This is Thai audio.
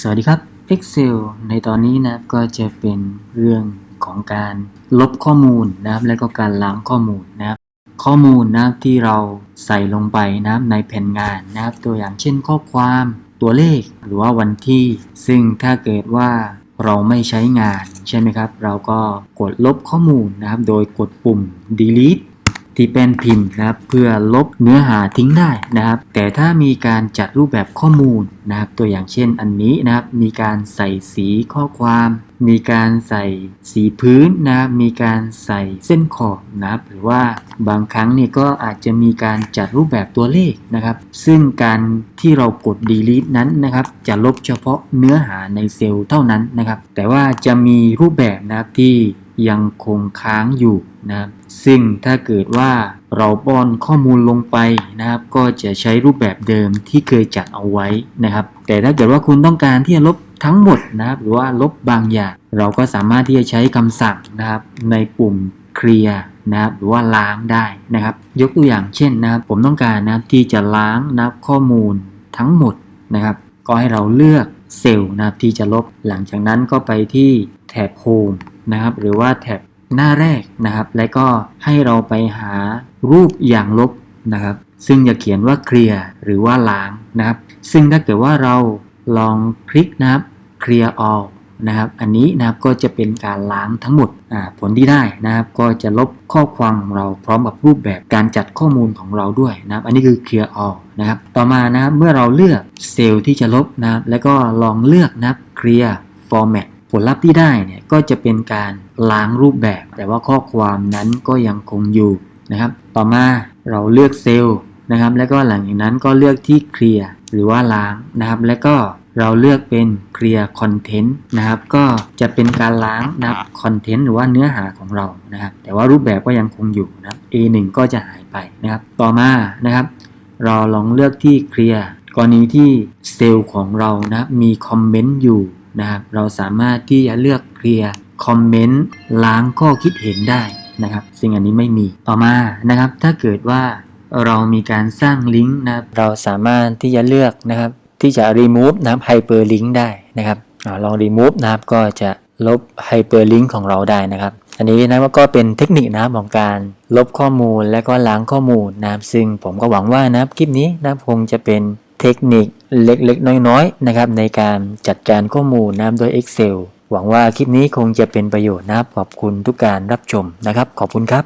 สวัสดีครับ Excel ในตอนนี้นะครับก็จะเป็นเรื่องของการลบข้อมูลนะครับ และก็การล้างข้อมูลนะครับ ข้อมูลนะครับที่เราใส่ลงไปนะครับในแผ่นงานนะครับ ตัวอย่างเช่นข้อความตัวเลขหรือว่าวันที่ ซึ่งถ้าเกิดว่าเราไม่ใช้งานใช่ไหมครับ เราก็กดลบข้อมูลนะครับ โดยกดปุ่ม delete ที่เป็นพิมพ์นะครับเพื่อลบเนื้อหาทิ้งได้นะครับ แต่ถ้ามีการจัดรูปแบบข้อมูลนะครับ ตัวอย่างเช่นอันนี้นะครับ มีการใส่สีข้อความ มีการใส่สีพื้นนะครับ มีการใส่เส้นขอบนะครับ หรือว่าบางครั้งเนี่ยก็อาจจะมีการจัดรูปแบบตัวเลขนะครับ ซึ่งการที่เรากด delete นั้นนะครับ จะลบเฉพาะเนื้อหาในเซลล์เท่านั้นนะครับ แต่ว่าจะมีรูปแบบนะครับที่ ยังคงค้างอยู่นะครับซึ่งถ้าเกิดว่าเราป้อนข้อมูลลงไปนะครับ ก็จะใช้รูปแบบเดิมที่เคยจัดเอาไว้นะครับ แต่ถ้าเกิดว่าคุณต้องการที่จะลบทั้งหมดนะครับ หรือว่าลบบางอย่าง เราก็สามารถที่จะใช้คำสั่งนะครับ ในปุ่มเคลียร์นะครับหรือว่าล้างได้นะครับ ยกตัวอย่างเช่นนะครับ ผมต้องการนะครับที่จะล้างนะับข้อมูลทั้งหมดนะครับ ก็ให้เราเลือกเซลล์นะครับที่จะลบหลังจากนั้นก็ไปที่แถบ Home นะครับ หรือว่าแถบหน้าแรกนะครับ และก็ให้เราไปหารูปอย่างลบนะครับ ซึ่งจะเขียนว่าเคลียร์หรือว่าล้างนะครับ ซึ่งถ้าเกิดว่าเราลองคลิกนะครับ clear all นะครับ อันนี้นะครับก็จะเป็นการล้างทั้งหมดผลที่ได้นะครับ ก็จะลบข้อความของเราพร้อมกับรูปแบบการจัดข้อมูลของเราด้วยนะครับ อันนี้คือ clear all นะครับ ต่อมานะครับเมื่อเราเลือกเซลล์ที่จะลบนะครับ แล้วก็ลองเลือกนะครับ clear format ลลัพธ์ที่ได้เนี่ยก็จะเป็นการล้างรูปแบบ แต่ว่าข้อความนั้นก็ยังคงอยู่นะครับ ต่อมาเราเลือกเซลล์นะครับ แล้วก็หลังจากนั้นก็เลือกที่เคลียร์หรือว่าล้างนะครับ แล้วก็เราเลือกเป็นเคลียร์คอนเทนต์นะครับ ก็จะเป็นการล้างนะครับคอนเทนต์หรือว่าเนื้อหาของเรานะครับ แต่ว่ารูปแบบก็ยังคงอยู่นะครับ A1 ก็จะหายไปนะครับ ต่อมานะครับ เราลองเลือกที่เคลียร์กรณีที่เซลล์ของเรานะมีคอมเมนต์อยู่ นะครับเราสามารถที่จะเลือกเคลียร์คอมเมนต์ล้างข้อคิดเห็นได้นะครับซึ่งอันนี้ไม่มีต่อมานะครับ ถ้าเกิดว่าเรามีการสร้างลิงก์นะครับเราสามารถที่จะเลือกนะครับ ที่จะ remove นะครับ hyperlink ได้นะครับอลอง remove นะครับก็จะลบ hyperlink ของเราได้นะครับ อันนี้นะว่าก็เป็นเทคนิคนะครับของการลบข้อมูลและก็ล้างข้อมูลนะครับ ซึ่งผมก็หวังว่านะครับคลิปนี้นะคงจะเป็น เทคนิคเล็กๆ น้อยๆนะครับในการจัดการข้อมูลน้ำโดย Excel หวังว่าคลิปนี้คงจะเป็นประโยชน์นะครับขอบคุณทุกการรับชมนะครับ ขอบคุณครับ